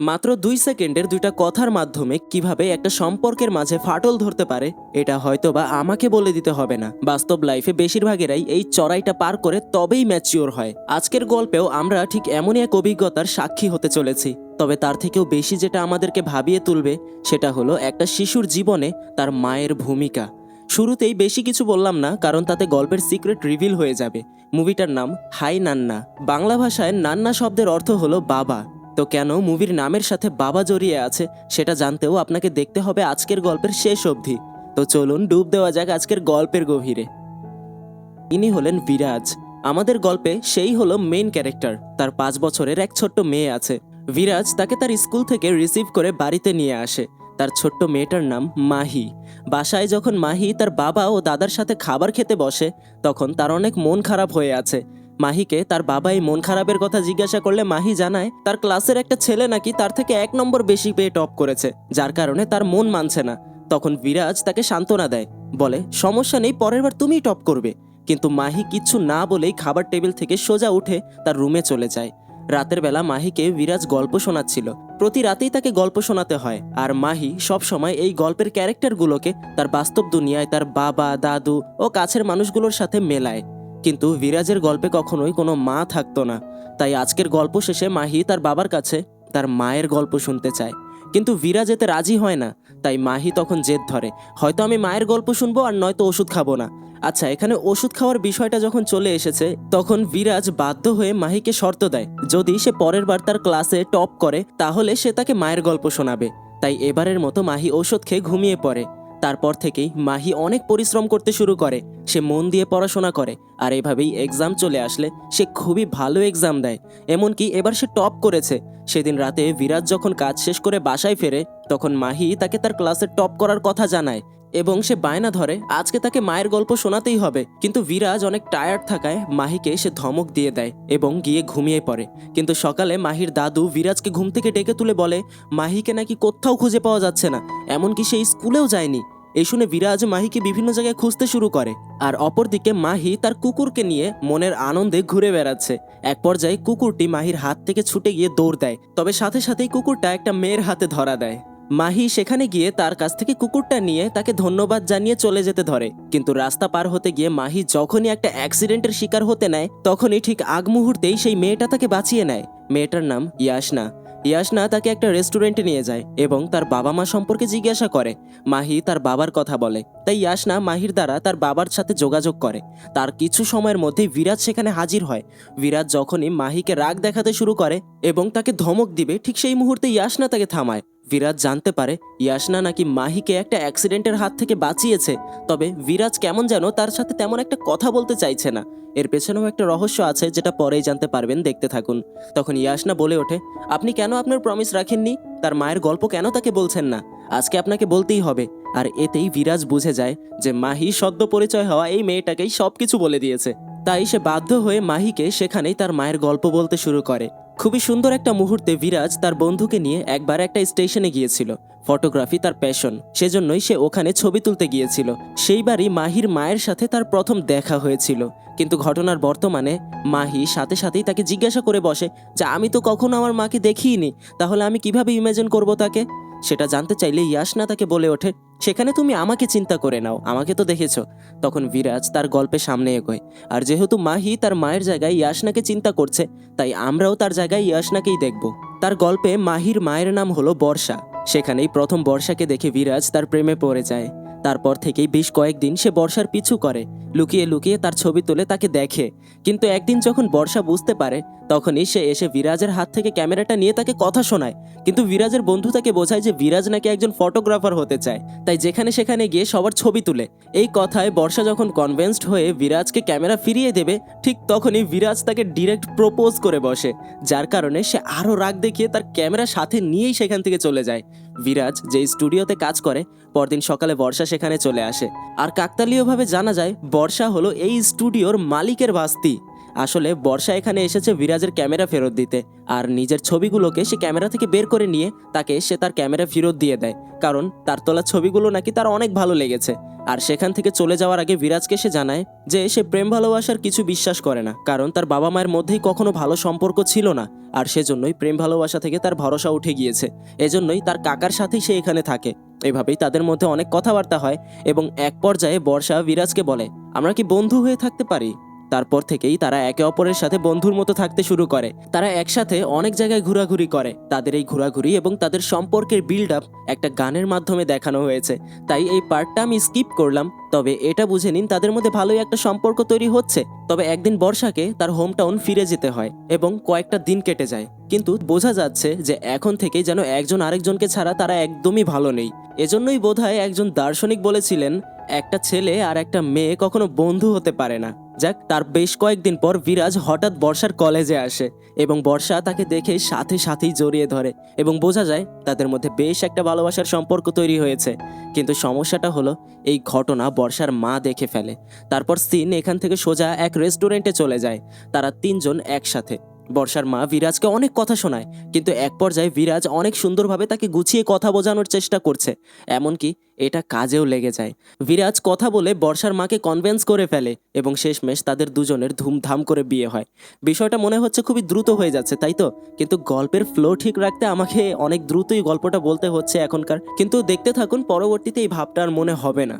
মাত্র দুই সেকেন্ডের দুইটা কথার মাধ্যমে কীভাবে একটা সম্পর্কের মাঝে ফাটল ধরতে পারে, এটা হয়তো বা আমাকে বলে দিতে হবে না। বাস্তব লাইফে বেশিরভাগেরাই এই চড়াইটা পার করে তবেই ম্যাচিওর হয়। আজকের গল্পেও আমরা ঠিক এমনই এক অভিজ্ঞতার সাক্ষী হতে চলেছি। তবে তার থেকেও বেশি যেটা আমাদেরকে ভাবিয়ে তুলবে, সেটা হলো একটা শিশুর জীবনে তার মায়ের ভূমিকা। শুরুতেই বেশি কিছু বললাম না, কারণ তাতে গল্পের সিক্রেট রিভিল হয়ে যাবে। মুভিটার নাম হাই নান্না। বাংলা ভাষায় নান্না শব্দের অর্থ হলো বাবা। তো কেন মুভির নামের সাথে বাবা জড়িয়ে আছে সেটা জানতেও আপনাকে দেখতে হবে আজকের গল্পের শেষ অবধি। তো চলুন ডুব দেওয়া যাক আজকের গল্পের গভীরে। ইনি হলেন বিরাজ। আমাদের গল্পে সেই হলো মেইন ক্যারেক্টার তার পাঁচ বছরের এক ছোট্ট মেয়ে আছে। বিরাজ তাকে তার স্কুল থেকে রিসিভ করে বাড়িতে নিয়ে আসে। তার ছোট্ট মেয়েটার নাম মাহি। বাসায় যখন মাহি তার বাবা ও দাদার সাথে খাবার খেতে বসে, তখন তার অনেক মন খারাপ হয়ে আছে। মাহিকে তার বাবা এই মন খারাপের কথা জিজ্ঞাসা করলে মাহি জানায়, তার ক্লাসের একটা ছেলে নাকি তার থেকে এক নম্বর বেশি পেয়ে টপ করেছে, যার কারণে তার মন মানছে না। তখন বিরাজ তাকে সান্ত্বনা দেয়, বলে, সমস্যা নেই, পরের বার তুমিই টপ করবে। কিন্তু মাহি কিচ্ছু না বলেই খাবার টেবিল থেকে সোজা উঠে তার রুমে চলে যায়। রাতের বেলা মাহিকে বিরাজ গল্প শোনাচ্ছিল। প্রতি রাতেই তাকে গল্প শোনাতে হয়, আর মাহি সব সময় এই গল্পের ক্যারেক্টারগুলোকে তার বাস্তব দুনিয়ায় তার বাবা, দাদু ও কাছের মানুষগুলোর সাথে মেলায়। কিন্তু বিরাজের গল্পে কখনোই কোনো মা থাকতো না। তাই আজকের গল্প শেষে মাহি তার বাবার কাছে তার মায়ের গল্প শুনতে চায়। কিন্তু বিরাজ এতে রাজি হয় না, তাই মাহি তখন জেদ ধরে, হয়তো আমি মায়ের গল্প শুনব আর নয়তো ওষুধ খাব না। আচ্ছা এখানে ওষুধ খাওয়ার বিষয়টা যখন চলে এসেছে, তখন বিরাজ বাধ্য হয়ে মাহিকে শর্ত দেয়, যদি সে পরের বার তার ক্লাসে টপ করে, তাহলে সে তাকে মায়ের গল্প শোনাবে। তাই এবারের মতো মাহি ওষুধ খেয়ে ঘুমিয়ে পড়ে। তারপর থেকেই মাহি অনেক পরিশ্রম করতে শুরু করে। সে মন দিয়ে পড়াশোনা করে, আর এভাবেই এক্সাম চলে আসলে সে খুবই ভালো এক্সাম দেয়। এমনকি এবার সে টপ করেছে। সেদিন রাতে বিরাট যখন কাজ শেষ করে বাসায় ফেরে, তখন মাহি তাকে তার ক্লাসে টপ করার কথা জানায়। এবং সে বায়না ধরে, আজকে তাকে মায়ের গল্প শোনাতেই হবে। কিন্তু বিরাজ অনেক টায়ার্ড থাকায় মাহিকে সে ধমক দিয়ে দেয় এবং গিয়ে ঘুমিয়ে পড়ে। কিন্তু সকালে মাহির দাদু বিরাজকে ঘুম থেকে ডেকে তুলে বলে, মাহিকে নাকি কোথাও খুঁজে পাওয়া যাচ্ছে না, এমনকি সেই স্কুলেও যায়নি। এই শুনে বিরাজ মাহিকে বিভিন্ন জায়গায় খুঁজতে শুরু করে। আর অপরদিকে মাহি তার কুকুরকে নিয়ে মনের আনন্দে ঘুরে বেড়াচ্ছে। এক পর্যায়ে কুকুরটি মাহির হাত থেকে ছুটে গিয়ে দৌড় দেয়, তবে সাথে সাথেই কুকুরটা একটা মেয়ের হাতে ধরা দেয়। মাহি সেখানে গিয়ে তার কাছ থেকে কুকুরটা নিয়ে তাকে ধন্যবাদ জানিয়ে চলে যেতে ধরে। কিন্তু রাস্তা পার হতে গিয়ে মাহি যখনই একটা অ্যাক্সিডেন্টের শিকার হতে নেয়, তখনই ঠিক আগ মুহূর্তেই সেই মেয়েটা তাকে বাঁচিয়ে নেয়। মেয়েটার নাম ইয়াসনা। ইয়াসনা তাকে একটা রেস্টুরেন্টে নিয়ে যায় এবং তার বাবা মা সম্পর্কে জিজ্ঞাসা করে। মাহি তার বাবার কথা বলে। তাই ইয়াসনা মাহির দ্বারা তার বাবার সাথে যোগাযোগ করে। তার কিছু সময়ের মধ্যেই বিরাজ সেখানে হাজির হয়। বিরাজ যখনই মাহিকে রাগ দেখাতে শুরু করে এবং তাকে ধমক দিবে, ঠিক সেই মুহূর্তে ইয়াসনা তাকে থামায়। বিরাজ জানতে পারে ইয়াসনা নাকি মাহিকে একটা অ্যাক্সিডেন্টের হাত থেকে বাঁচিয়েছে। তবে বিরাজ কেমন যেন তার সাথে তেমন একটা কথা বলতে চাইছে না। এর পেছনেও একটা রহস্য আছে যেটা পরেই জানতে পারবেন, দেখতে থাকুন। তখন ইয়াসনা বলে ওঠে, আপনি কেন আপনার প্রমিস রাখেননি? তার মায়ের গল্প কেন তাকে বলছেন না? আজকে আপনাকে বলতেই হবে। আর এতেই বিরাজ বুঝে যায় যে মাহি সদ্য পরিচয় হওয়া এই মেয়েটাকেই সব কিছু বলে দিয়েছে। তাই সে বাধ্য হয়ে মাহিকে সেখানেই তার মায়ের গল্প বলতে শুরু করে। খুবই সুন্দর একটা মুহূর্তে বিরাজ তার বন্ধুকে নিয়ে একবার একটা স্টেশনে গিয়েছিল, ফটোগ্রাফি তার প্যাশন সেজন্যই সে ওখানে ছবি তুলতে গিয়েছিল। সেইবারই মাহির মায়ের সাথে তার প্রথম দেখা হয়েছিল। কিন্তু ঘটনার বর্তমানে মাহি সাথে সাথেই তাকে জিজ্ঞাসা করে বসে যে, আমি তো কখনো আমার মাকে দেখিনি, তাহলে আমি কীভাবে ইমাজিন করব তাকে? সেটা জানতে চাইলে ইয়াসনা তাকে বলে ওঠে, সেখানে তুমি আমাকে চিন্তা করে নাও, আমাকে তো দেখেছ। তখন বিরাজ তার গল্পে সামনে এগোয়, আর যেহেতু মাহি তার মায়ের জায়গায় ইয়াসনাকে চিন্তা করছে, তাই আমরাও তার জায়গায় ইয়াসনাকেই দেখব। তার গল্পে মাহির মায়ের নাম হলো বর্ষা। সেখানেই প্রথম বর্ষাকে দেখে বিরাজ তার প্রেমে পড়ে যায়। তারপর থেকেই বেশ কয়েকদিন সে বর্ষার পিছু করে, লুকিয়ে লুকিয়ে তার ছবি তুলে তাকে দেখে। কিন্তু একদিন যখন বর্ষা বুঝতে পারে, তখনই সে এসে বিরাজের হাত থেকে ক্যামেরাটা নিয়ে তাকে কথা শোনায়। কিন্তু বিরাজের বন্ধু তাকে বোঝায় যে বিরাজ নাকি একজন ফটোগ্রাফার হতে চায়। তাই যেখানে সেখানে গিয়ে সবার ছবি তুলে। এই কথায় বর্ষা যখন কনভেন্সড হয়ে বিরাজকে ক্যামেরা ফিরিয়ে দেবে, ঠিক তখনই বিরাজ তাকে ডিরেক্ট প্রপোজ করে বসে, যার কারণে সে আরও রাগ দেখিয়ে তার ক্যামেরা সাথে নিয়েই সেখান থেকে চলে যায়। বিরাজ যে স্টুডিওতে কাজ করে, পরদিন সকালে বর্ষা সেখানে চলে আসে। আর কাকতালীয়ভাবে জানা যায়, বর্ষা হলো এই স্টুডিওর মালিকের বাস্তি আসলে বর্ষা এখানে এসেছে বিরাজের ক্যামেরা ফেরত দিতে, আর নিজের ছবিগুলোকে সে ক্যামেরা থেকে বের করে নিয়ে তাকে সে তার ক্যামেরা ফেরত দিয়ে দেয়, কারণ তার তোলা ছবিগুলো নাকি তার অনেক ভালো লেগেছে। আর সেখান থেকে চলে যাওয়ার আগে বিরাজকে সে জানায় যে সে প্রেম ভালোবাসার কিছু বিশ্বাস করে না, কারণ তার বাবা মায়ের মধ্যেই কখনো ভালো সম্পর্ক ছিল না, আর সেজন্যই প্রেম ভালোবাসা থেকে তার ভরসা উঠে গিয়েছে। এজন্যই তার কাকার সাথেই সে এখানে থাকে। এভাবেই তাদের মধ্যে অনেক কথাবার্তা হয় এবং এক পর্যায়ে বর্ষা বিরাজকে বলে, আমরা কি বন্ধু হয়ে থাকতে পারি? তারপর থেকেই তারা একে অপরের সাথে বন্ধুর মতো থাকতে শুরু করে। তারা একসাথে অনেক জায়গায় ঘোরাঘুরি করে। তাদের এই ঘোরাঘুরি এবং তাদের সম্পর্কের বিল্ড আপ একটা গানের মাধ্যমে দেখানো হয়েছে। তাই এই পার্টটা আমি স্কিপ করলাম। তবে এটা বুঝে নিন, তাদের মধ্যে ভালোই একটা সম্পর্ক তৈরি হচ্ছে। তবে একদিন বর্ষাকে তার হোম টাউন ফিরে যেতে হয় এবং কয়েকটা দিন কেটে যায়। কিন্তু বোঝা যাচ্ছে যে এখন থেকেই যেন একজন আরেকজনকে ছাড়া তারা একদমই ভালো নেই। এজন্যই বোধহয় একজন দার্শনিক বলেছিলেন, একটা ছেলে আর একটা মেয়ে কখনো বন্ধু হতে পারে না। যাক, তার বেশ কয়েকদিন পর বিরাজ হঠাৎ বর্ষার কলেজে আসে এবং বর্ষা তাকে দেখে সাথে সাথেই জড়িয়ে ধরে এবং বোঝা যায় তাদের মধ্যে বেশ একটা ভালোবাসার সম্পর্ক তৈরি হয়েছে। কিন্তু সমস্যাটা হলো, এই ঘটনা বর্ষার মা দেখে ফেলে। তারপর সিন এখান থেকে সোজা এক রেস্টুরেন্টে চলে যায়। তারা তিনজন একসাথে। বর্ষার মা বিরাজকে অনেক কথা শোনায়, কিন্তু এক পর্যায়ে বিরাজ অনেক সুন্দরভাবে তাকে গুছিয়ে কথা বোঝানোর চেষ্টা করছে। এমনকি এটা কাজেও লেগে যায়। বিরাজ কথা বলে বর্ষার মাকে কনভেন্স করে ফেলে এবং শেষমেশ তাদের দুজনের ধুমধাম করে বিয়ে হয়। বিষয়টা মনে হচ্ছে খুবই দ্রুত হয়ে যাচ্ছে, তাই তো? কিন্তু গল্পের ফ্লো ঠিক রাখতে আমাকে অনেক দ্রুতই গল্পটা বলতে হচ্ছে এখনকার। কিন্তু দেখতে থাকুন, পরবর্তীতে এই ভাবটা আর মনে হবে না।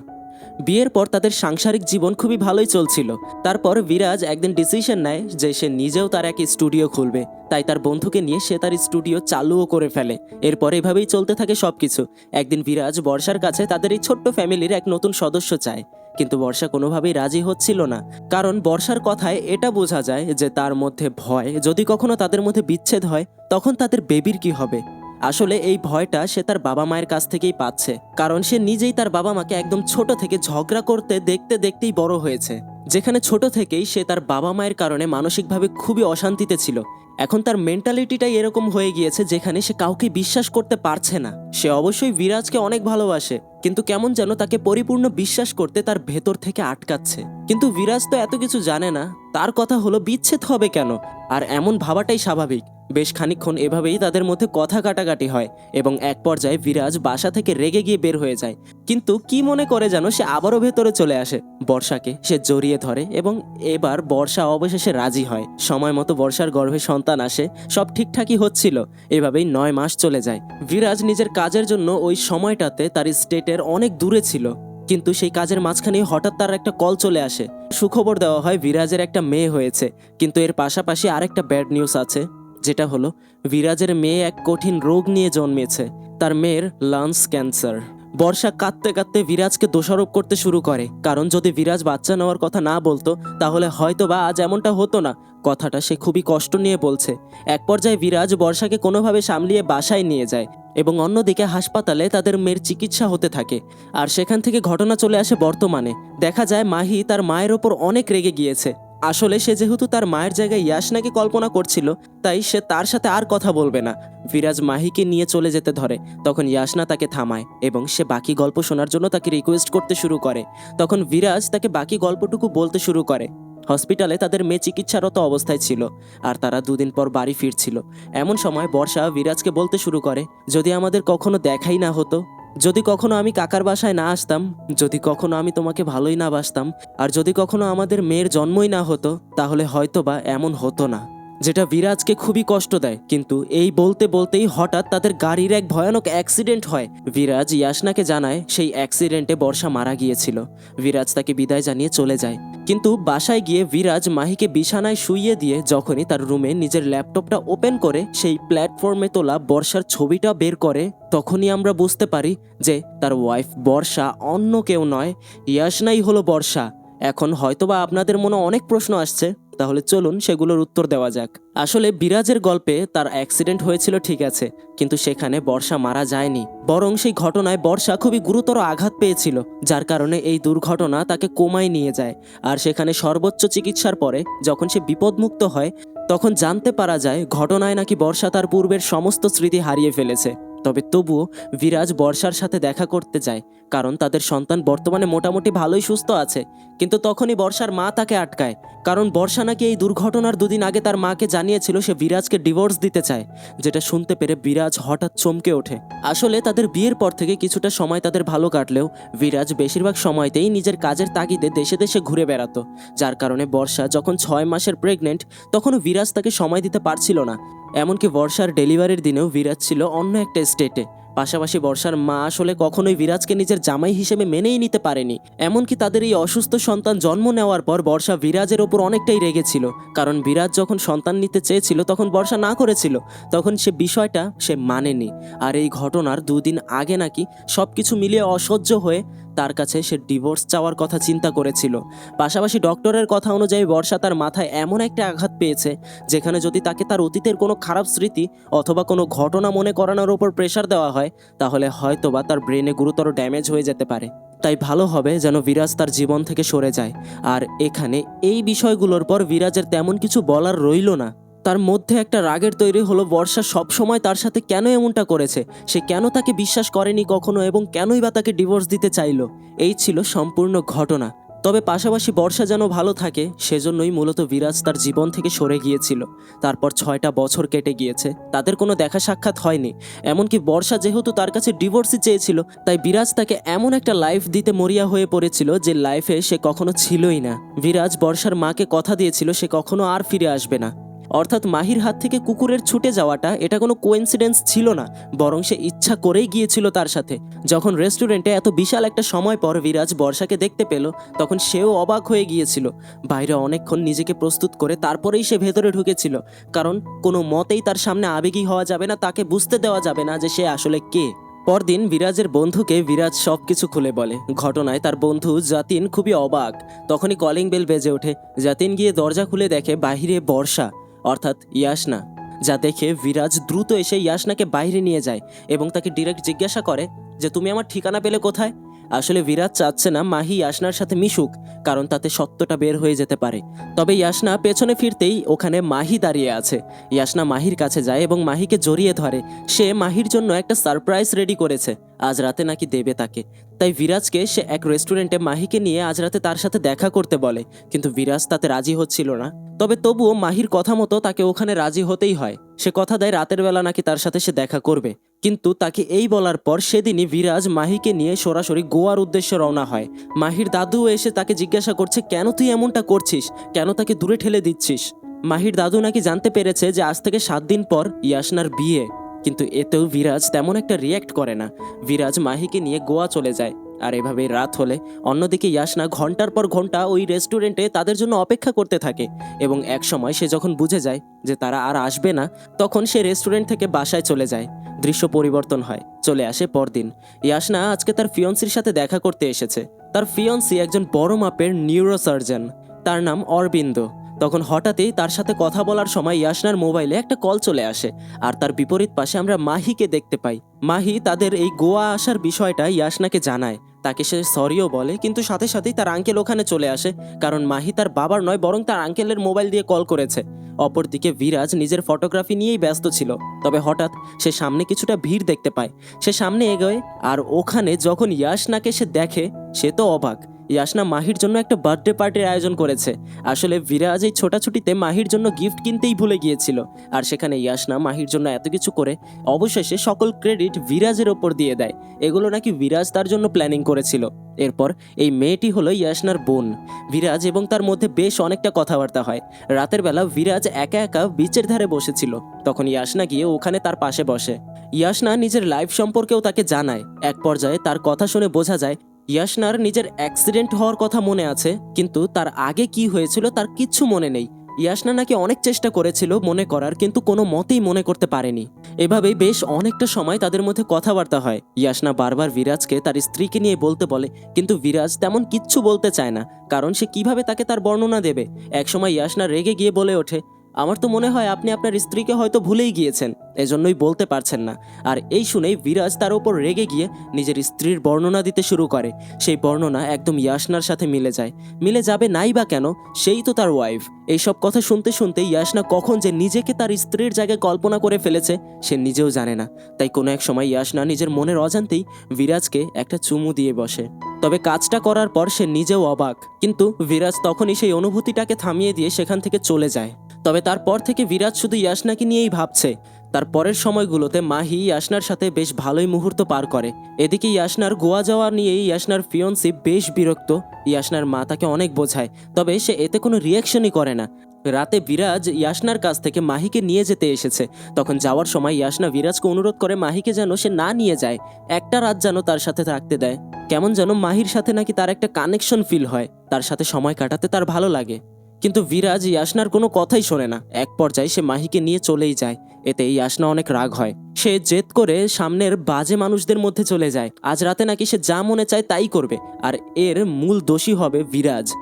বিয়ের পর তাদের সাংসারিক জীবন খুবই ভালোই চলছিল। তারপর বিরাজ একদিন ডিসিশন নেয় যে সে নিজেও তার এক স্টুডিও খুলবে। তাই তার বন্ধুকে নিয়ে সে তার স্টুডিও চালুও করে ফেলে। এরপর এভাবেই চলতে থাকে সব কিছু একদিন বিরাজ বর্ষার কাছে তাদের এই ছোট্ট ফ্যামিলির এক নতুন সদস্য চায়। কিন্তু বর্ষা কোনোভাবেই রাজি হচ্ছিল না। কারণ বর্ষার কথায় এটা বোঝা যায় যে তার মধ্যে ভয়। যদি কখনো তাদের মধ্যে বিচ্ছেদ হয়, তখন তাদের বেবির কি হবে? আসলে এই ভয়টা সে তার বাবা মায়ের কাছ থেকেই পাচ্ছে, কারণ সে নিজেই তার বাবা মাকে একদম ছোট থেকে ঝগড়া করতে দেখতে দেখতেই বড় হয়েছে। যেখানে ছোট থেকেই সে তার বাবা মায়ের কারণে মানসিকভাবে খুবই অশান্তিতে ছিল। এখন তার মেন্টালিটিটাই এরকম হয়ে গিয়েছে যেখানে সে কাউকে বিশ্বাস করতে পারছে না। সে অবশ্যই বিরাজকে অনেক ভালোবাসে, কিন্তু কেমন যেন তাকে পরিপূর্ণ বিশ্বাস করতে তার ভেতর থেকে আটকাচ্ছে। কিন্তু বিরাজ তো এত কিছু জানে না, তার কথা হলো বিচ্ছেদ হবে কেন? আর এমন ভাবাটাই স্বাভাবিক। বেশ খানিকক্ষণ এভাবেই তাদের মধ্যে কথা কাটাকাটি হয় এবং এক পর্যায়ে বিরাজ বাসা থেকে রেগে গিয়ে বের হয়ে যায়। কিন্তু কি মনে করে যেন সে আবারও ভেতরে চলে আসে। বর্ষাকে সে জড়িয়ে ধরে এবং এবার বর্ষা অবশেষে রাজি হয়। সময় মতো বর্ষার গর্ভে সন্তান আসে, সব ঠিকঠাকই হচ্ছিল। এভাবেই নয় মাস চলে যায়। বিরাজ নিজের কাজের জন্য ওই সময়টাতে তার স্টেটের অনেক দূরে ছিল। কিন্তু সেই কাজের মাঝখানে হঠাৎ তার একটা কল চলে আসে। সুখবর দেওয়া হয় বিরাজের একটা মেয়ে হয়েছে। কিন্তু এর পাশাপাশি আরেকটা ব্যাড নিউজ আছে। যেটা হলো, বিরাজের মেয়ে এক কঠিন রোগ নিয়ে জন্মেছে। তার মেয়ের লাংস ক্যান্সার। বর্ষা কাঁদতে কাঁদতে বিরাজকে দোষারোপ করতে শুরু করে। কারণ যদি বিরাজ বাচ্চা নেওয়ার কথা না বলতো, তাহলে হয়তো বা আজ এমনটা হতো না। কথাটা সে খুবই কষ্ট নিয়ে বলছে। এক পর্যায়ে বিরাজ বর্ষাকে কোনোভাবে সামলিয়ে বাসায় নিয়ে যায় এবং অন্যদিকে হাসপাতালে তাদের মেয়ের চিকিৎসা হতে থাকে। আর সেখান থেকে ঘটনা চলে আসে বর্তমানে। দেখা যায় মাহি তার মায়ের ওপর অনেক রেগে গিয়েছে। আসলে সে যেহেতু তার মায়ের জায়গায় ইয়াসনাকে কল্পনা করছিল, তাই সে তার সাথে আর কথা বলবে না। বিরাজ মাহিকে নিয়ে চলে যেতে ধরে। তখন ইয়াসনা তাকে থামায় এবং সে বাকি গল্প শোনার জন্য তাকে রিকোয়েস্ট করতে শুরু করে। তখন বিরাজ তাকে বাকি গল্পটুকু বলতে শুরু করে। হসপিটালে তাদের মেয়ে চিকিৎসারত অবস্থায় ছিল আর তারা দুদিন পর বাড়ি ফিরছিল। এমন সময় বর্ষা বিরাজকে বলতে শুরু করে, যদি আমাদের কখনো দেখাই না হতো যদি কখনো আমি কাকার বাসায় না আসতাম, যদি কখনো আমি তোমাকে ভালোই না বাসতাম, আর যদি কখনো আমাদের মেয়ের জন্মই না হতো, তাহলে হয়তো বা এমন হতো না। যেটা বিরাজকে খুবই কষ্ট দেয়, কিন্তু এই বলতে বলতেই হঠাৎ তাদের গাড়ির এক ভয়ানক অ্যাক্সিডেন্ট হয়। বিরাজ ইয়াসনাকে জানায় সেই অ্যাক্সিডেন্টে বর্ষা মারা গিয়েছিল। বিরাজ তাকে বিদায় জানিয়ে চলে যায়। কিন্তু বাসায় গিয়ে বিরাজ মাহিকে বিছানায় শুইয়ে দিয়ে যখনই তার রুমে নিজের ল্যাপটপটা ওপেন করে, সেই প্ল্যাটফর্মে তোলা বর্ষার ছবিটা বের করে, তখনই আমরা বুঝতে পারি যে তার ওয়াইফ বর্ষা অন্য কেউ নয়, ইয়াসনাই হলো বর্ষা। এখন হয়তোবা আপনাদের মনে অনেক প্রশ্ন আসছে তাহলে চলুন সেগুলোর উত্তর দেওয়া যাক। আসলে বিরাজের গল্পে তার অ্যাক্সিডেন্ট হয়েছিল ঠিক আছে, কিন্তু সেখানে বর্ষা মারা যায়নি। বরং সেই ঘটনায় বর্ষা খুবই গুরুতর আঘাত পেয়েছিল, যার কারণে এই দুর্ঘটনা তাকে কোমায় নিয়ে যায়। আর সেখানে সর্বোচ্চ চিকিৎসার পরে যখন সে বিপদমুক্ত হয়, তখন জানতে পারা যায় ঘটনায় নাকি বর্ষা তার পূর্বের সমস্ত স্মৃতি হারিয়ে ফেলেছে। তবে তবুও বিরাজ বর্ষার সাথে দেখা করতে যায়, কারণ তাদের সন্তান বর্তমানে মোটামুটি ভালোই সুস্থ আছে। কিন্তু তখনই বর্ষার মা তাকে আটকায়, কারণ বর্ষা নাকি এই দুর্ঘটনার দুদিন আগে তার মাকে জানিয়েছিল সে বিরাজকে ডিভোর্স দিতে চায়, যেটা শুনতে পেরে বিরাজ হঠাৎ চমকে ওঠে। আসলে তাদের বিয়ের পর থেকে কিছুটা সময় তাদের ভালো কাটলেও বিরাজ বেশিরভাগ সময়তেই নিজের কাজের তাগিদে দেশে দেশে ঘুরে বেড়াতো, যার কারণে বর্ষা যখন ছয় মাসের প্রেগনেন্ট তখনও বিরাজ তাকে সময় দিতে পারছিল না। এমনকি বর্ষার ডেলিভারির দিনেও বিরাজ ছিল অন্য একটা স্টেটে পাশাপাশি বর্ষার মা আসলে কখনোই বিরাজকে নিজের জামাই হিসেবে মেনেই নিতে পারেনি। এমনকি তাদের এই অসুস্থ সন্তান জন্ম নেওয়ার পর বর্ষা বিরাজের ওপর অনেকটাই রেগেছিল। কারণ বিরাজ যখন সন্তান নিতে চেয়েছিল, তখন বর্ষা না করেছিল। তখন সে বিষয়টা সে মানেনি। আর এই ঘটনার দুদিন আগে নাকি সব কিছু মিলিয়ে অসহ্য হয়ে তার কাছে সে ডিভোর্স চাওয়ার কথা চিন্তা করেছিল। পাশাপাশি ডক্টরের কথা অনুযায়ী বর্ষা তার মাথায় এমন একটা আঘাত পেয়েছে, যেখানে যদি তাকে তার অতীতের কোনো খারাপ স্মৃতি অথবা কোনো ঘটনা মনে করানোর ওপর প্রেশার দেওয়া হয়, তাহলে হয়তোবা তার ব্রেনে গুরুতর ড্যামেজ হয়ে যেতে পারে। তাই ভালো হবে যেন বিরাজ তার জীবন থেকে সরে যায়। আর এখানে এই বিষয়গুলোর পর বিরাজের তেমন কিছু বলার রইল না। তার মধ্যে একটা রাগের তৈরি হলো বর্ষা সবসময় তার সাথে কেন এমনটা করেছে? সে কেন তাকে বিশ্বাস করেনি কখনো এবং কেনই বা তাকে ডিভোর্স দিতে চাইলো? এই ছিল সম্পূর্ণ ঘটনা। তবে পাশাপাশি বর্ষা যেন ভালো থাকে, সেজন্যই মূলত বিরাজ তার জীবন থেকে সরে গিয়েছিল। তারপর ছয়টা বছর কেটে গিয়েছে, তাদের কোনো দেখা সাক্ষাৎ হয়নি। এমনকি বর্ষা যেহেতু তার কাছে ডিভোর্সই চেয়েছিল, তাই বিরাজ তাকে এমন একটা লাইফ দিতে মরিয়া হয়ে পড়েছিল যে লাইফে সে কখনো ছিলই না। বিরাজ বর্ষার মাকে কথা দিয়েছিল, সে কখনো আর ফিরে আসবে না। অর্থাৎ মাহির হাত থেকে কুকুরের ছুটে যাওয়াটা এটা কোনো কোইন্সিডেন্স ছিল না, বরং সে ইচ্ছা করেই গিয়েছিল তার সাথে। যখন রেস্টুরেন্টে এত বিশাল একটা সময় পর বিরাজ বর্ষাকে দেখতে পেল, তখন সেও অবাক হয়ে গিয়েছিল। বাইরে অনেকক্ষণ নিজেকে প্রস্তুত করে তারপরেই সে ভেতরে ঢুকেছিল, কারণ কোনো মতেই তার সামনে আবেগী হওয়া যাবে না, তাকে বুঝতে দেওয়া যাবে না যে সে আসলে কে। পরদিন বিরাজের বন্ধুকে বিরাজ সব কিছু খুলে বলে। ঘটনায় তার বন্ধু জাতিন খুবই অবাক। তখনই কলিং বেল বেজে ওঠে। জাতিন গিয়ে দরজা খুলে দেখে বাহিরে বর্ষা। অর্থাৎ ইয়াসনা, যা দেখে বিরাজ দ্রুত এসে ইয়াসনাকে বাইরে নিয়ে যায় এবং তাকে ডিরেক্ট জিজ্ঞাসা করে যে, তুমি আমার ঠিকানা পেলে কোথায়? আসলে বিরাজ চাচ্ছে না মাহি ইয়াসনার সাথে মিশুক, কারণ তাতে সত্যটা বের হয়ে যেতে পারে। তবে ইয়াসনা পেছনে ফিরতেই ওখানে মাহি দাঁড়িয়ে আছে। ইয়াসনা মাহির কাছে যায় এবং মাহিকে জড়িয়ে ধরে। সে মাহির জন্য একটা সারপ্রাইজ রেডি করেছে। আজ রাতে নাকি দেবে তাকে। তাই বিরাজকে সে এক রেস্টুরেন্টে মাহিকে নিয়ে আজ রাতে তার সাথে দেখা করতে বলে। কিন্তু বিরাজ তাতে রাজি হচ্ছিল না। তবে তবুও মাহির কথা মতো তাকে ওখানে রাজি হতেই হয়। সে কথা দেয় রাতের বেলা নাকি তার সাথে সে দেখা করবে। কিন্তু তাকে এই বলার পর সেদিনই বিরাজ মাহিকে নিয়ে সরাসরি গোয়ার উদ্দেশ্যে রওনা হয়। মাহির দাদু এসে তাকে জিজ্ঞাসা করছে, কেন তুই এমনটা করছিস? কেন তাকে দূরে ঠেলে দিচ্ছিস? মাহির দাদু নাকি জানতে পেরেছে যে আজ থেকে সাত দিন পর ইয়াসনার বিয়ে। কিন্তু এতেও বিরাজ তেমন একটা রিয়্যাক্ট করে না। বিরাজ মাহিকে নিয়ে গোয়া চলে যায়। আর এভাবেই রাত হলে অন্যদিকে ইয়াসনা ঘণ্টার পর ঘণ্টা ওই রেস্টুরেন্টে তাদের জন্য অপেক্ষা করতে থাকে এবং এক সময় সে যখন বুঝে যায় যে তারা আর আসবে না, তখন সে রেস্টুরেন্ট থেকে বাসায় চলে যায়। দৃশ্য পরিবর্তন হয়। চলে আসে পরদিন। ইয়াসনা আজকে তার ফিয়ন্সির সাথে দেখা করতে এসেছে। তার ফিয়ন্সি একজন বড় মাপের নিউরোসার্জন। তার নাম অরবিন্দ। তখন হঠাৎই তার সাথে কথা বলার সময় ইয়াসনার মোবাইলে একটা কল চলে আসে আর তার বিপরীত পাশে আমরা মাহিকে দেখতে পাই। মাহি তাদের এই গোয়া আসার বিষয়টা ইয়াসনাকে জানায়। তাকে সে সরিও বলে, কিন্তু সাথে সাথেই তার আঙ্কেল ওখানে চলে আসে। কারণ মাহি তার বাবার নয়, বরং তার আঙ্কেলের মোবাইল দিয়ে কল করেছে। অপরদিকে বিরাজ নিজের ফটোগ্রাফি নিয়েই ব্যস্ত ছিল। তবে হঠাৎ সে সামনে কিছুটা ভিড় দেখতে পায়। সে সামনে এগোয়, আর ওখানে যখন ইয়াসনাকে সে দেখে, সে তো অবাক। ইয়াসনা মাহির জন্য একটা বার্থডে পার্টির আয়োজন করেছে। আসলে বিরাজ এই ছোটাছুটিতে মাহির জন্য গিফট কিনতেই ভুলে গিয়েছিল। আর সেখানে ইয়াসনা মাহির জন্য এত কিছু করে, অবশেষে সকল ক্রেডিট বিরাজের ওপর দিয়ে দেয়। এগুলো নাকি বিরাজ তার জন্য প্ল্যানিং করেছিল। এরপর এই মেয়েটি হলো ইয়াসনার বোন। বিরাজ এবং তার মধ্যে বেশ অনেকটা কথাবার্তা হয়। রাতের বেলা বিরাজ একা একা বিচের ধারে বসেছিল। তখন ইয়াসনা গিয়ে ওখানে তার পাশে বসে। ইয়াসনা নিজের লাইফ সম্পর্কেও তাকে জানায়। এক পর্যায়ে তার কথা শুনে বোঝা যায় ইয়াসনার নিজের অ্যাক্সিডেন্ট হওয়ার কথা মনে আছে, কিন্তু তার আগে কি হয়েছিল তার কিচ্ছু মনে নেই। ইয়াসনা নাকি অনেক চেষ্টা করেছিল মনে করার, কিন্তু কোনো মতেই মনে করতে পারেনি। এভাবেই বেশ অনেকটা সময় তাদের মধ্যে কথাবার্তা হয়। ইয়াসনা বারবার বিরাজকে তার স্ত্রীকে নিয়ে বলতে বলে, কিন্তু বিরাজ তেমন কিচ্ছু বলতে চায় না, কারণ সে কীভাবে তাকে তার বর্ণনা দেবে? একসময় ইয়াসনা রেগে গিয়ে বলে ওঠে আমার তো মনে হয় আপনি আপনার স্ত্রীকে হয়তো ভুলেই গিয়েছেন, এজন্যই বলতে পারছেন না। আর এই শুনেই বিরাজ তার ওপর রেগে গিয়ে নিজের স্ত্রীর বর্ণনা দিতে শুরু করে। সেই বর্ণনা একদম ইয়াসনার সাথে মিলে যায়। মিলে যাবে নাই বা কেন, সেই তো তার ওয়াইফ এইসব কথা শুনতে শুনতে ইয়াসনা কখন যে নিজেকে তার স্ত্রীর জায়গায় কল্পনা করে ফেলেছে, সে নিজেও জানে না। তাই কোনো এক সময় ইয়াসনা নিজের মনের অজান্তেই বিরাজকে একটা চুমু দিয়ে বসে। তবে কাজটা করার পর সে নিজেও অবাক। কিন্তু বিরাজ তখনই সেই অনুভূতিটাকে থামিয়ে দিয়ে সেখান থেকে চলে যায়। তবে তারপর থেকে বিরাজ শুধু ইয়াসনাকে নিয়েই ভাবছে। তার পরের সময়গুলোতে মাহি ইয়াসনার সাথে বেশ ভালোই মুহূর্ত পার করে। এদিকে ইয়াসনার গোয়া যাওয়া নিয়েই ইয়াসনার ফিয়ন্সি বেশ বিরক্ত। ইয়াসনার মা তাকে অনেক বোঝায়, তবে সে এতে কোনো রিয়াকশনই করে না। রাতে বিরাজ ইয়াসনার কাছ থেকে মাহিকে নিয়ে যেতে এসেছে। তখন যাওয়ার সময় ইয়াসনা বিরাজকে অনুরোধ করে মাহিকে যেন সে না নিয়ে যায়। একটা রাত যেন তার সাথে থাকতে দেয়। কেমন যেন মাহির সাথে নাকি তার একটা কানেকশন ফিল হয়। তার সাথে সময় কাটাতে তার ভালো লাগে। কিন্তু বিরাজ ইয়াসনার কোনো কথাই শোনে না। এক পর্যায়ে সে মাহিকে নিয়ে চলেই যায়। এতে ইয়াসনা অনেক রাগ হয়। সে জেদ করে সামনের বাজে মানুষদের মধ্যে চলে যায়। আজ রাতে নাকি সে যা মনে চায় তাই করবে। আর এর মূল দোষী হবে বিরাজ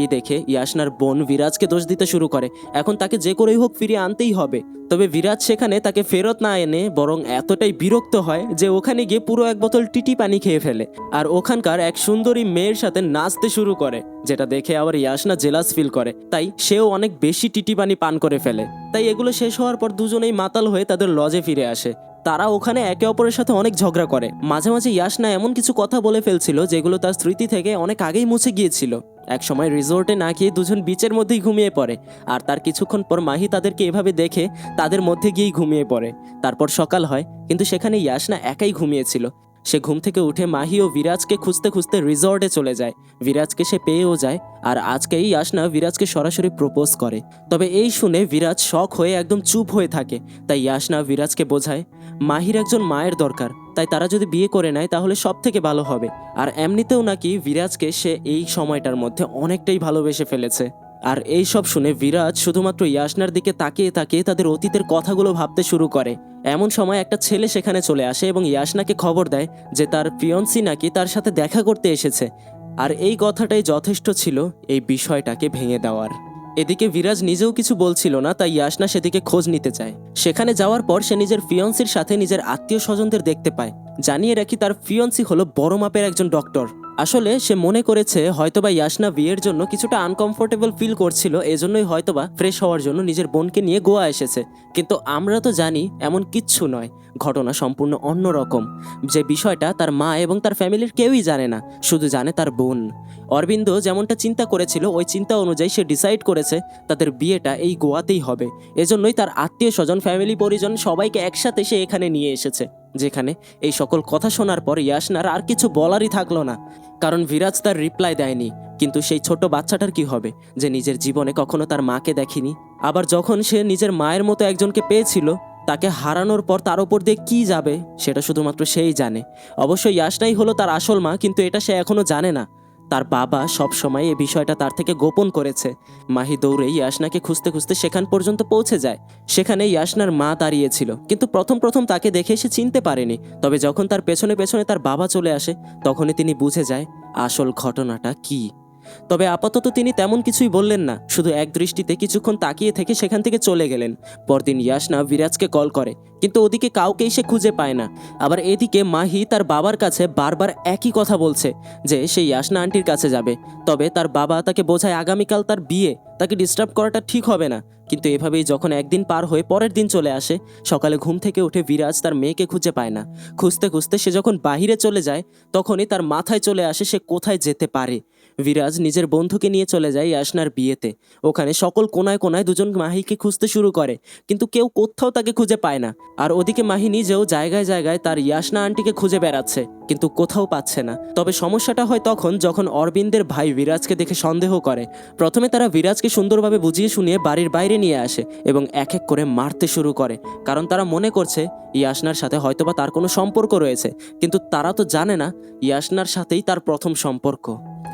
এই দেখে ইয়াসনার বোন বিরাজকে দোষ দিতে শুরু করে। এখন তাকে যে করেই হোক ফিরিয়ে আনতেই হবে। তবে বিরাজ সেখানে তাকে ফেরত না এনে বরং এতটাই বিরক্ত হয় যে ওখানে গিয়ে পুরো এক বোতল টিটি পানি খেয়ে ফেলে। আর ওখানকার এক সুন্দরী মেয়ের সাথে নাচতে শুরু করে, যেটা দেখে আবার ইয়াসনা জেলাস ফিল করে। তাই সেও অনেক বেশি টিটি পানি পান করে ফেলে। তাই এগুলো শেষ হওয়ার পর দুজনেই মাতাল হয়ে তাদের লজে ফিরে আসে। তারা ওখানে একে অপরের সাথে অনেক ঝগড়া করে। মাঝে মাঝে ইয়াসনা এমন কিছু কথা বলে ফেলছিল যেগুলো তার স্মৃতি থেকে অনেক আগেই মুছে গিয়েছিল। এক সময় রিসোর্টে না গিয়ে দুজন বিচের মধ্যেই ঘুমিয়ে পড়ে। আর তার কিছুক্ষণ পর মাহি তাদেরকে এভাবে দেখে তাদের মধ্যে গিয়েই ঘুমিয়ে পড়ে। তারপর সকাল হয়, কিন্তু সেখানে ইয়াসনা একাই ঘুমিয়েছিল। সে ঘুম থেকে উঠে মাহি ও বিরাজকে খুঁজতে খুঁজতে রিসর্টে চলে যায়। বিরাজকে সে পেয়েও যায়, আর আজকেই ইয়াসনা বিরাজকে সরাসরি প্রপোজ করে। তবে এই শুনে বিরাজ শখ হয়ে একদম চুপ হয়ে থাকে। তাই ইয়াসনা বিরাজকে বোঝায়, মাহির একজন মায়ের দরকার, তাই তারা যদি বিয়ে করে নেয় তাহলে সব থেকে ভালো হবে। আর এমনিতেও নাকি বিরাজকে সে এই সময়টার মধ্যে অনেকটাই ভালোবেসে ফেলেছে। আর এই সব শুনে বিরাজ শুধুমাত্র ইয়াসনার দিকে তাকিয়ে তাকিয়ে তাদের অতীতের কথাগুলো ভাবতে শুরু করে। এমন সময় একটা ছেলে সেখানে চলে আসে এবং ইয়াসনাকে খবর দেয় যে তার প্রিয়ন্সি নাকি তার সাথে দেখা করতে এসেছে। আর এই কথাটাই যথেষ্ট ছিল এই বিষয়টাকে ভেঙে দেওয়ার। এদিকে বিরাজ নিজেও কিছু বলছিল না, তাই ইয়াসনা সেদিকে খোঁজ নিতে চায়। সেখানে যাওয়ার পর সে নিজের ফিয়ন্সির সাথে নিজের আত্মীয় স্বজনদের দেখতে পায়। জানিয়ে রাখি তার ফিয়ন্সি হলো বড় মাপের একজন ডক্টর। আসলে সে মনে করেছে হয়তোবা ইয়াসনা বিয়ের জন্য কিছুটা আনকমফোর্টেবল ফিল করছিল, এজন্যই হয়তোবা ফ্রেশ হওয়ার জন্য নিজের বোনকে নিয়ে গোয়া এসেছে। কিন্তু আমরা তো জানি এমন কিচ্ছু নয়, ঘটনা সম্পূর্ণ অন্যরকম যে বিষয়টা তার মা এবং তার ফ্যামিলির কেউই জানে না, শুধু জানে তার বোন। অরবিন্দ যেমনটা চিন্তা করেছিল, ওই চিন্তা অনুযায়ী সে ডিসাইড করেছে তাদের বিয়েটা এই গোয়াতেই হবে। এজন্যই তার আত্মীয় স্বজন ফ্যামিলি পরিজন সবাইকে একসাথে সে এখানে নিয়ে এসেছে। যেখানে এই সকল কথা শোনার পর ইয়াসনার আর কিছু বলারই থাকল না। কারণ বিরাজ তার রিপ্লাই দেয়নি। কিন্তু সেই ছোট বাচ্চাটার কি হবে? যে নিজের জীবনে কখনো তার মাকে দেখেনি। আবার যখন সে নিজের মায়ের মতো একজনকে পেয়েছিল, তাকে হারানোর পর তার ওপর দিয়ে কী যাবে, সেটা শুধুমাত্র সেই জানে। অবশ্যই ইয়াসনাই হলো তার আসল মা, কিন্তু এটা সে এখনও জানে না। তার বাবা সব সময় এই বিষয়টা তার থেকে গোপন করেছে। মাহি দৌড়ে ইয়াসনাকে খুঁজতে খুঁজতে সেখান পর্যন্ত পৌঁছে যায়। সেখানে ইয়াসনার মা দাঁড়িয়েছিল, কিন্তু প্রথম প্রথম তাকে দেখে সে চিনতে পারেনি। তবে যখন তার পেছনে পেছনে তার বাবা চলে আসে, তখনই তিনি বুঝে যায় আসল ঘটনাটা কী। তবে আপাতত তিনি তেমন কিছুই বললেন না, শুধু এক দৃষ্টিতে কিছুক্ষণ তাকিয়ে থেকে সেখান থেকে চলে গেলেন। পরদিন ইয়াসনা বিরাজকে কল করে, কিন্তু ওদিকে কাউকেই সে খুঁজে পায় না। আবার এদিকে মাহি তার বাবার কাছে বারবার একই কথা বলছে, যে সে ইয়াসনা আন্টির কাছে যাবে। তবে তার বাবা তাকে বোঝায় আগামীকাল তার বিয়ে, তাকে ডিস্টার্ব করাটা ঠিক হবে না। কিন্তু এভাবেই যখন একদিন পার হয়ে পরের দিন চলে আসে, সকালে ঘুম থেকে উঠে বিরাজ তার মেয়েকে খুঁজে পায় না। খুঁজতে খুঁজতে সে যখন বাহিরে চলে যায়, তখনই তার মাথায় চলে আসে সে কোথায় যেতে পারে। বিরাজ নিজের বন্ধুকে নিয়ে চলে যায় ইয়াসনার বিয়েতে। ওখানে সকল কোনায় কোনায় দুজন মাহিকে খুঁজতে শুরু করে, কিন্তু কেউ কোথাও তাকে খুঁজে পায় না। আর ওদিকে মাহি নিজেও জায়গায় জায়গায় তার ইয়াসনা আন্টিকে খুঁজে বেড়াচ্ছে, কিন্তু কোথাও পাচ্ছে না। তবে সমস্যাটা হয় তখন যখন অরবিন্দের ভাই বিরাজকে দেখে সন্দেহ করে। প্রথমে তারা বিরাজকে সুন্দরভাবে বুঝিয়ে শুনিয়ে বাড়ির বাইরে নিয়ে আসে এবং এক এক করে মারতে শুরু করে, কারণ তারা মনে করছে ইয়াসনার সাথে হয়তোবা তার কোনো সম্পর্ক রয়েছে, কিন্তু তারা তো জানে না ইয়াসনার সাথেই তার প্রথম সম্পর্ক।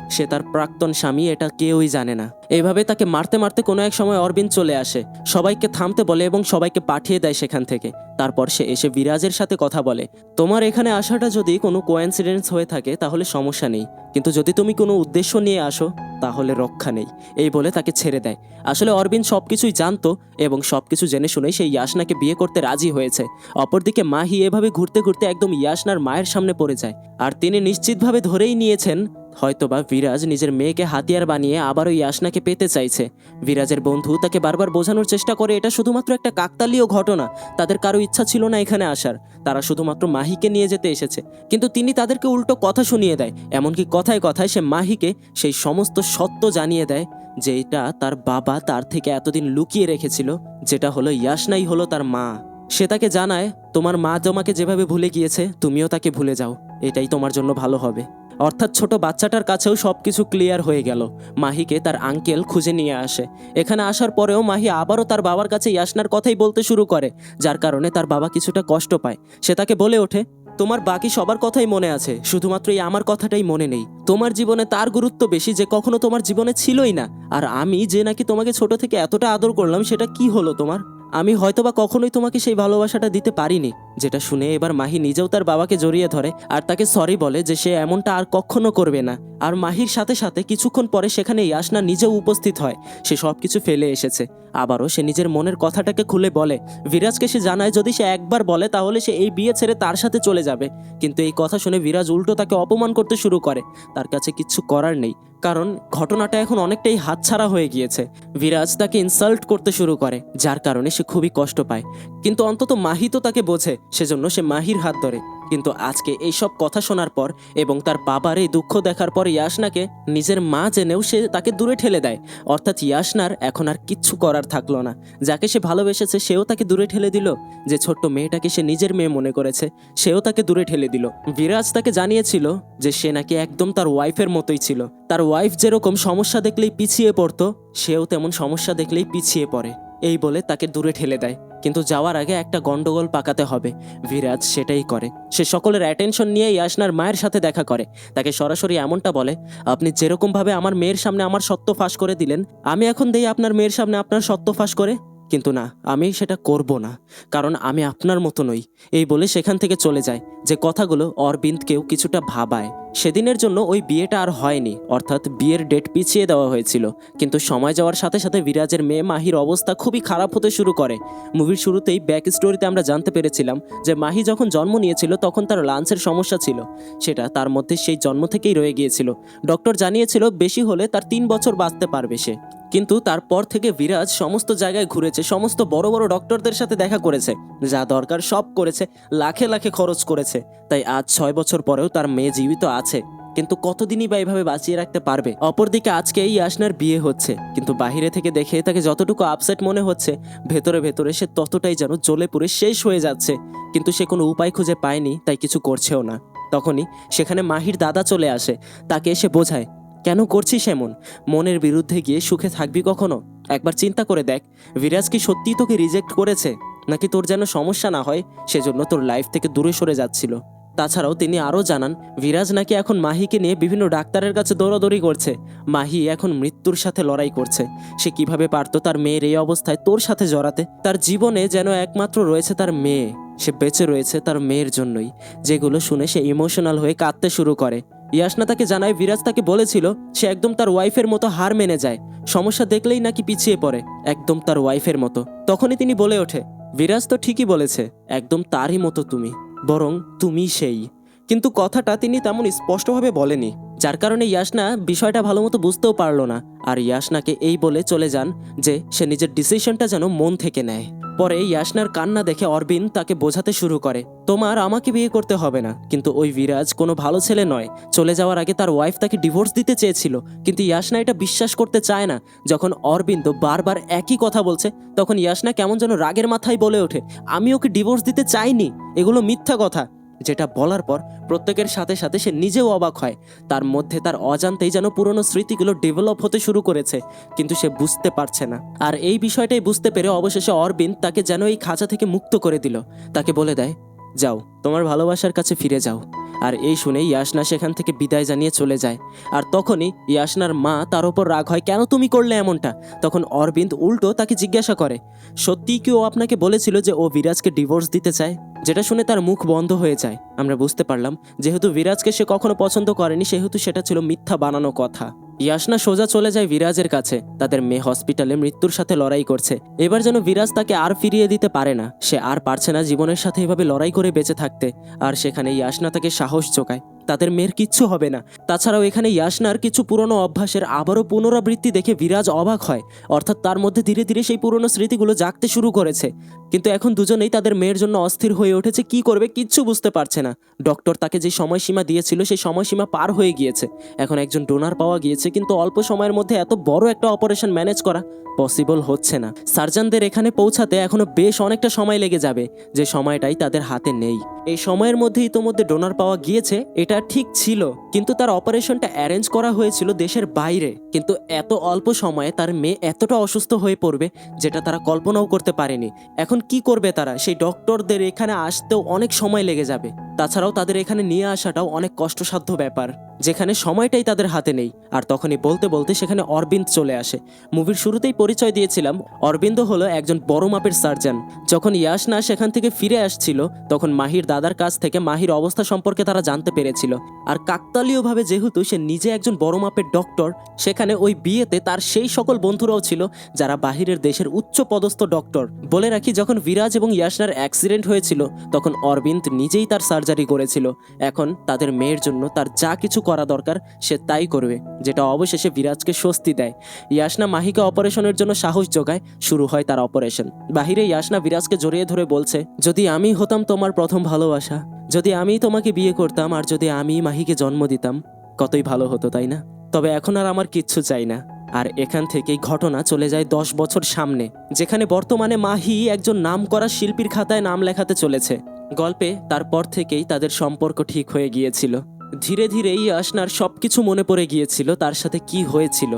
সে তার প্রাক্তন স্বামী, এটা কেউই জানে না। এভাবে তাকে মারতে মারতে কোনো এক সময় অরবিন্দ চলে আসে। সবাইকে থামতে বলে এবং সবাইকে পাঠিয়ে দেয় সেখান থেকে। তারপর সে এসে বিরাজের সাথে কথা বলে, তোমার এখানে আসাটা যদি কোনো কোয়েন্সিডেন্স হয়ে থাকে, তাহলে সমস্যা নেই। কিন্তু যদি তুমি কোনো উদ্দেশ্য নিয়ে আসো, তাহলে রক্ষা নেই। এই বলে তাকে ছেড়ে দেয়। আসলে অরবিন্দ সব কিছুই জানতো এবং সব কিছু জেনে শুনেই সেই ইয়াসনাকে বিয়ে করতে রাজি হয়েছে। অপরদিকে মাহি এভাবে ঘুরতে ঘুরতে একদম ইয়াসনার মায়ের সামনে পড়ে যায়। আর তিনি নিশ্চিতভাবে ধরেই নিয়েছেন হয়তোবা বিরাজ নিজের মেয়েকে হাতিয়ার বানিয়ে আবারও ইয়াসনাকে পেতে চাইছে। বিরাজের বন্ধু তাকে বারবার বোঝানোর চেষ্টা করে এটা শুধুমাত্র একটা কাকতালীয় ঘটনা, তাদের কারও ইচ্ছা ছিল না এখানে আসার। তারা শুধুমাত্র মাহিকে নিয়ে যেতে এসেছে, কিন্তু তিনি তাদেরকে উল্টো কথা শুনিয়ে দেয়, এমনকি কথায় কথায় সে মাহিকে সেই সমস্ত সত্য জানিয়ে দেয়, যে এটা তার বাবা তার থেকে এতদিন লুকিয়ে রেখেছিল, যেটা হলো ইয়াসনাই হলো তার মা। সে তাকে জানায়, তোমার মা তোমাকে যেভাবে ভুলে গিয়েছে, তুমিও তাকে ভুলে যাও, এটাই তোমার জন্য ভালো হবে। অর্থাৎ ছোট বাচ্চাটার কাছেও সব কিছু ক্লিয়ার হয়ে গেল। মাহিকে তার আঙ্কেল খুঁজে নিয়ে আসে। এখানে আসার পরেও মাহি আবারও তার বাবার কাছে ইয়াসনার কথাই বলতে শুরু করে, যার কারণে তার বাবা কিছুটা কষ্ট পায়। সে তাকে বলে ওঠে, তোমার বাকি সবার কথাই মনে আছে, শুধুমাত্র এই আমার কথাটাই মনে নেই। তোমার জীবনে তার গুরুত্ব বেশি যে কখনো তোমার জীবনে ছিলই না। আর আমি যে নাকি তোমাকে ছোট থেকে এতটা আদর করলাম, সেটা কি হলো তোমার? আমি হয়তোবা কখনোই তোমাকে সেই ভালোবাসাটা দিতে পারিনি, যেটা শুনে এবার মাহি নিজেও তার বাবাকে জড়িয়ে ধরে আর তাকে সরি বলে যে সে এমনটা আর কখনো করবে না। আর মাহির সাথে সাথে কিছুক্ষণ পরে সেখানে ইয়াসনা নিজেও উপস্থিত হয়, সে সব কিছু ফেলে এসেছে। আবারও সে নিজের মনের কথাটাকে খুলে বলে বিরাজকে সে জানায় যদি সে একবার বলে তাহলে সে এই বিয়ে ছেড়ে তার সাথে চলে যাবে। কিন্তু এই কথা শুনে বিরাজ উল্টো তাকে অপমান করতে শুরু করে, তার কাছে কিচ্ছু করার নেই। কারণ ঘটনাটা এখন অনেকটাই হাতছাড়া হয়ে গিয়েছে। বিরাজ তাকে ইনসাল্ট করতে শুরু করে, যার কারণে সে খুবই কষ্ট পায়। কিন্তু অন্তত মাহি তো তাকে বোঝে, সেজন্য সে মাহির হাত ধরে। কিন্তু আজকে এইসব কথা শোনার পর এবং তার বাবার এই দুঃখ দেখার পর ইয়াসনাকে নিজের মা জেনেও সে তাকে দূরে ঠেলে দেয়। অর্থাৎ ইয়াসনার এখন আর কিচ্ছু করার থাকল না। যাকে সে ভালোবেসেছে, সেও তাকে দূরে ঠেলে দিল। যে ছোট্ট মেয়েটাকে সে নিজের মেয়ে মনে করেছে, সেও তাকে দূরে ঠেলে দিল। বিরাজ তাকে জানিয়েছিল যে সে নাকি একদম তার ওয়াইফের মতোই ছিল। তার ওয়াইফ যেরকম সমস্যা দেখলেই পিছিয়ে পড়তো, সেও তেমন সমস্যা দেখলেই পিছিয়ে পড়ে। এই বলে তাকে দূরে ঠেলে দেয়। কিন্তু যাওয়ার আগে একটা গন্ডগোল পাকাতে হবে। বিরাজ সেটাই করে। সে সকলের অ্যাটেনশন নিয়ে ইয়াসনার মায়ের সাথে দেখা করে। তাকে সরাসরি এমনটা বলে, আপনি যেরকমভাবে আমার মেয়ের সামনে আমার সত্য ফাঁস করে দিলেন, আমি এখন দেই আপনার মেয়ের সামনে আপনার সত্য ফাঁস করে? কিন্তু না, আমি সেটা করব না, কারণ আমি আপনার মতো নই। এই বলে সেখান থেকে চলে যায়, যে কথাগুলো অরবিন্দকেও কিছুটা ভাবায়। সেদিনের জন্য ওই বিয়েটা আর হয়নি, অর্থাৎ বিয়ের ডেট পিছিয়ে দেওয়া হয়েছিল। কিন্তু সময় যাওয়ার সাথে সাথে বিরাজের মেয়ে মাহির অবস্থা খুবই খারাপ হতে শুরু করে। মুভির শুরুতেই ব্যাক স্টোরিতে আমরা জানতে পেরেছিলাম যে মাহি যখন জন্ম নিয়েছিল তখন তার লাঞ্চের সমস্যা ছিল। সেটা তার মধ্যে সেই জন্ম থেকেই রয়ে গিয়েছিল। ডক্টর জানিয়েছিল বেশি হলে তার তিন বছর বাঁচতে পারবে সে। কিন্তু তারপর থেকে বিরাজ সমস্ত জায়গায় ঘুরেছে, সমস্ত বড় বড় ডক্টরদের সাথে দেখা করেছে। যা দরকার সব করেছে, লাখে লাখে খরচ করেছে। তাই আজ ছয় বছর পরেও তার মেয়ে জীবিত আছে। কিন্তু কতদিনই বা এভাবে বাঁচিয়ে রাখতে পারবে? অপরদিকে আজকে এই আসনার বিয়ে হচ্ছে। কিন্তু বাইরে থেকে দেখে তাকে যতটুকু আপসেট মনে হচ্ছে, ভেতরে ভেতরে সে ততটাই যেন জ্বলে পুড়ে শেষ হয়ে যাচ্ছে। কিন্তু সে কোনো উপায় খুঁজে পায়নি, তাই কিছু করছেও না। তখনই সেখানে মাহির দাদা চলে আসে। তাকে এসে বোঝায় কেন করছিস এমন? মনের বিরুদ্ধে গিয়ে সুখে থাকবি কখনো? একবার চিন্তা করে দেখ, বিরাজ কি সত্যিই তোকে রিজেক্ট করেছে? নাকি তোর যেন সমস্যা না হয়? সেজন্য তোর লাইফ থেকে দূরে সরে যাচ্ছিল। তাছাড়াও তিনি আরও জানান, বিরাজ নাকি এখন মাহিকে নিয়ে বিভিন্ন ডাক্তারের কাছে দৌড়াদৌড়ি করছে। মাহি এখন মৃত্যুর সাথে লড়াই করছে। সে কীভাবে পারতো তার মেয়ের এই অবস্থায় তোর সাথে জড়াতে? তার জীবনে যেন একমাত্র রয়েছে তার মেয়ে। সে বেঁচে রয়েছে তার মেয়ের জন্যই। যেগুলো শুনে সে ইমোশনাল হয়ে কাঁদতে শুরু করে। ইয়াসনা তাকে জানায় বিরাজ তাকে বলেছিল, সে একদম তার ওয়াইফের মতো হার মেনে যায়। সমস্যা দেখলেই নাকি পিছিয়ে পড়ে, একদম তার ওয়াইফের মতো। তখনই তিনি বলে ওঠে বিরাজ তো ঠিকই বলেছে, একদম তারই মতো তুমি, বরং তুমি সেই। কিন্তু কথাটা তিনি তেমন স্পষ্টভাবে বলেনি, যার কারণে ইয়াসনা বিষয়টা ভালো মতো বুঝতেও পারল না। আর ইয়াসনাকে এই বলে চলে যান যে, সে নিজের ডিসিশনটা যেন মন থেকে নেয়। পরে ইয়াসনার কান্না দেখে অরবিন তাকে বোঝাতে শুরু করে, তোমার আমাকে বিয়ে করতে হবে না। কিন্তু ওই বিরাজ কোনো ভালো ছেলে নয়। চলে যাওয়ার আগে তার ওয়াইফ তাকে ডিভোর্স দিতে চেয়েছিল। কিন্তু ইয়াসনা এটা বিশ্বাস করতে চায় না। যখন অরবিন্দ বারবার একই কথা বলছে, তখন ইয়াসনা কেমন যেন রাগের মাথায় বলে ওঠে, আমি ওকে ডিভোর্স দিতে চাইনি। এগুলো মিথ্যা কথা। যেটা বলার পর প্রত্যেকের সাথে সাথে সে নিজেও অবাক হয়। তার মধ্যে তার অজান্তেই যেন পুরনো স্মৃতিগুলো ডেভেলপ হতে শুরু করেছে, কিন্তু সে বুঝতে পারছে না। আর এই বিষয়টাই বুঝতে পেরে অবশেষে অরবিন্দ তাকে যেন এই খাঁচা থেকে মুক্ত করে দিল। তাকে বলে দেয় যাও, তোমার ভালোবাসার কাছে ফিরে যাও। আর এই শুনে ইয়াসনা সেখান থেকে বিদায় জানিয়ে চলে যায়। আর তখনই ইয়াসনার মা তার ওপর রাগ হয়, কেন তুমি করলে এমনটা? তখন অরবিন্দ উল্টো তাকে জিজ্ঞাসা করে সত্যিই কি ও আপনাকে বলেছিল যে ও বিরাজকে ডিভোর্স দিতে চায়? যেটা শুনে তার মুখ বন্ধ হয়ে যায়। আমরা বুঝতে পারলাম, যেহেতু বিরাজকে সে কখনো পছন্দ করেনি, সেহেতু সেটা ছিল মিথ্যা বানানো কথা। ইয়াসনা সোজা চলে যায় বিরাজের কাছে। তাদের মেয়ে হসপিটালে মৃত্যুর সাথে লড়াই করছে। এবার যেন বিরাজ তাকে আর ফিরিয়ে দিতে পারে না। সে আর পারছে না জীবনের সাথে এভাবে লড়াই করে বেঁচে থাকতে। আর সেখানে ইয়াসনা তাকে সাহস যোগায়। তাদের মেয়ের কিচ্ছু হবে না। তাছাড়াও এখানে ইয়াসনার কিছু পুরনো অভ্যাসের আবারও পুনরাবৃত্তি দেখে বিরাজ অবাক হয়। অর্থাৎ তার মধ্যে ধীরে ধীরে সেই পুরনো স্মৃতিগুলো জাগতে শুরু করেছে। কিন্তু এখন দুজনেই তাদের মেয়ের জন্য অস্থির হয়ে উঠেছে, কি করবে কিচ্ছু বুঝতে পারছে না। ডক্টর তাকে যে সময়সীমা দিয়েছিল, সেই সময়সীমা পার হয়ে গিয়েছে। এখন একজন ডোনার পাওয়া গিয়েছে, কিন্তু অল্প সময়ের মধ্যে এত বড় একটা অপারেশন ম্যানেজ করা পসিবল হচ্ছে না। সার্জনদের এখানে পৌঁছাতে এখনও বেশ অনেকটা সময় লেগে যাবে, যে সময়টাই তাদের হাতে নেই। এই সময়ের মধ্যে ইতোমধ্যে ডোনার পাওয়া গিয়েছে, এটা ঠিক ছিল। কিন্তু তার অপারেশনটা অ্যারেঞ্জ করা হয়েছিল দেশের বাইরে। কিন্তু এত অল্প সময়ে তার মেয়ে এতটা অসুস্থ হয়ে পড়বে, যেটা তারা কল্পনাও করতে পারেনি। এখন কি করবে তারা? সেই ডক্টরদের এখানে আসতেও অনেক সময় লেগে যাবে। তাছাড়াও তাদের এখানে নিয়ে আসাটাও অনেক কষ্টসাধ্য ব্যাপার। যেখানে সময়টাই তাদের হাতে নেই। আর তখনই বলতে বলতে সেখানে অরবিন্দ চলে আসে। মুভির শুরুতেই পরিচয় দিয়েছিলাম, অরবিন্দ হলো একজন বড় মাপের সার্জন। যখন ইয়াস না সেখান থেকে ফিরে আসছিল, তখন মাহির দাদার কাছ থেকে মাহির অবস্থা সম্পর্কে তারা জানতে পেরেছিল। আর কাকতালীয়ভাবে যেহেতু সে নিজে একজন বড় মাপের ডক্টর, সেখানে ওই বিয়েতে তার সেই সকল বন্ধুরাও ছিল, যারা বাহিরের দেশের উচ্চ পদস্থ ডক্টর। বলে রাখি, যখন বিরাজ এবং ইয়াসনার অ্যাক্সিডেন্ট হয়েছিল, তখন অরবিন্দ নিজেই তার সার্জারি করেছিল। এখন তাদের মেয়ের জন্য তার যা কিছু করা দরকার, সে তাই করবে, যেটা অবশেষে বিরাজকে স্বস্তি দেয়। ইয়াসনা মাহিকে অপারেশনের জন্য সাহস যোগায়, শুরু হয় তার অপারেশন। বাহিরে ইয়াসনা বিরাজকে জড়িয়ে ধরে বলছে, যদি আমি হতাম তোমার প্রথম ভালোবাসা, যদি আমি তোমাকে বিয়ে করতাম আর যদি আমি মাহিকে জন্ম দিতাম, কতই ভালো হতো, তাই না? তবে এখন আর আমার কিচ্ছু চাই না। আর এখান থেকেই ঘটনা চলে যায় দশ বছর সামনে, যেখানে বর্তমানে মাহি একজন নাম করা শিল্পীর খাতায় নাম লেখাতে চলেছে। গল্পে তারপর থেকেই তাদের সম্পর্ক ঠিক হয়ে গিয়েছিল। ধীরে ধীরেই আসনার সবকিছু মনে পড়ে গিয়েছিল তার সাথে কি হয়েছিল,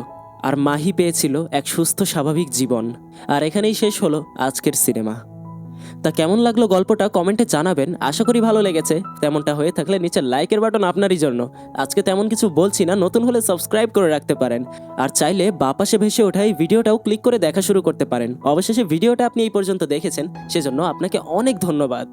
আর মাহি পেয়েছিল এক সুস্থ স্বাভাবিক জীবন। আর এখানেই শেষ হলো আজকের সিনেমা। তা কেমন লাগল গল্পটা কমেন্টে জানাবেন, আশা করি ভালো লেগেছে। তেমনটা হয়ে থাকলে নিচে লাইকের বাটন আপনারই জন্য। আজকে তেমন কিছু বলছি না, নতুন হলে সাবস্ক্রাইব করে রাখতে পারেন। আর চাইলে বাপাশে ভেসে ওঠাই ভিডিওটাও ক্লিক করে দেখা শুরু করতে পারেন। অবশেষে ভিডিওটা আপনি এই পর্যন্ত দেখেছেন, সেজন্য আপনাকে অনেক ধন্যবাদ।